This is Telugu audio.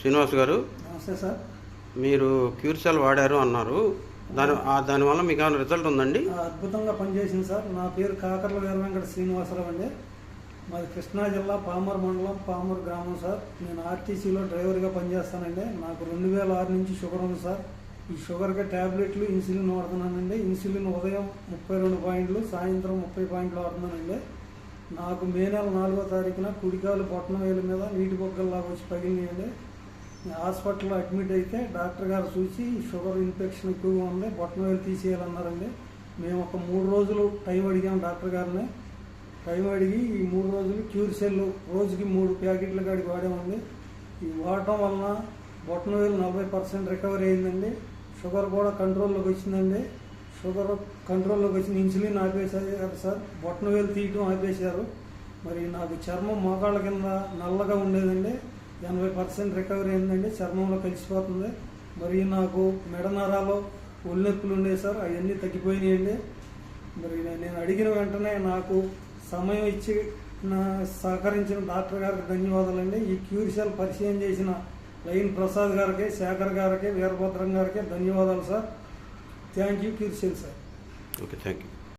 శ్రీనివాస్ గారు నమస్తే సార్. మీరు క్యూర్సెల్ వాడారు అన్నారు. దాని దానివల్ల మీకు ఏమైనా రిజల్ట్ ఉందండి? అద్భుతంగా పనిచేసింది సార్. నా పేరు కాకర్ల వీర వెంకట శ్రీనివాసరావు అండి. మాది కృష్ణా జిల్లా పామర్ మండలం పామర్ గ్రామం సార్. నేను ఆర్టీసీలో డ్రైవర్గా పనిచేస్తానండి. నాకు రెండు వేల ఆరు నుంచి షుగర్ ఉంది సార్. ఈ షుగర్కి ట్యాబ్లెట్లు ఇన్సులిన్ వాడుతున్నానండి. ఇన్సులిన్ ఉదయం ముప్పై రెండు పాయింట్లు సాయంత్రం ముప్పై పాయింట్లు వాడుతున్నానండి. నాకు మే నెల నాలుగో తారీఖున కుడికాలు పొట్టన వేల మీద నీటి బొగ్గల్లాగా వచ్చి పగిలినాయండి. హాస్పిటల్లో అడ్మిట్ అయితే డాక్టర్ గారు చూసి షుగర్ ఇన్ఫెక్షన్ ఎక్కువగా ఉంది బొట్టనవేలు తీసేయాలన్నారండి. మేము ఒక మూడు రోజులు టైం అడిగాం డాక్టర్ గారిని. టైం అడిగి ఈ మూడు రోజులు క్యూర్ సెల్ రోజుకి మూడు ప్యాకెట్ల కాడికి వాడామండి. ఈ వాడటం వలన బొట్టనవేలు నలభై పర్సెంట్ రికవరీ అయిందండి. షుగర్ కూడా కంట్రోల్లోకి వచ్చిందండి. షుగర్ కంట్రోల్లోకి వచ్చింది ఇన్సులిన్ ఆపేశారు సార్. బొట్టనవేలు తీయటం ఆపేశారు. మరి నాకు చర్మం మోకాళ్ళ కింద నల్లగా ఉండేదండి. ఎనభై పర్సెంట్ రికవరీ అయిందండి. చర్మంలో కలిసిపోతుంది. మరి నాకు మెడ నరాలు ఒళ్ళెప్పులు ఉండే సార్ అవన్నీ తగ్గిపోయినాయండి. మరి నేను అడిగిన వెంటనే నాకు సమయం ఇచ్చి నా సహకరించిన డాక్టర్ గారికి ధన్యవాదాలండి. ఈ క్యూరిసెల్ పరిచయం చేసిన లైన్ ప్రసాద్ గారికి శేఖర్ గారికి వీరభద్రం గారికి ధన్యవాదాలు సార్. థ్యాంక్ యూ క్యూరిసెల్ సార్. Okay thank you.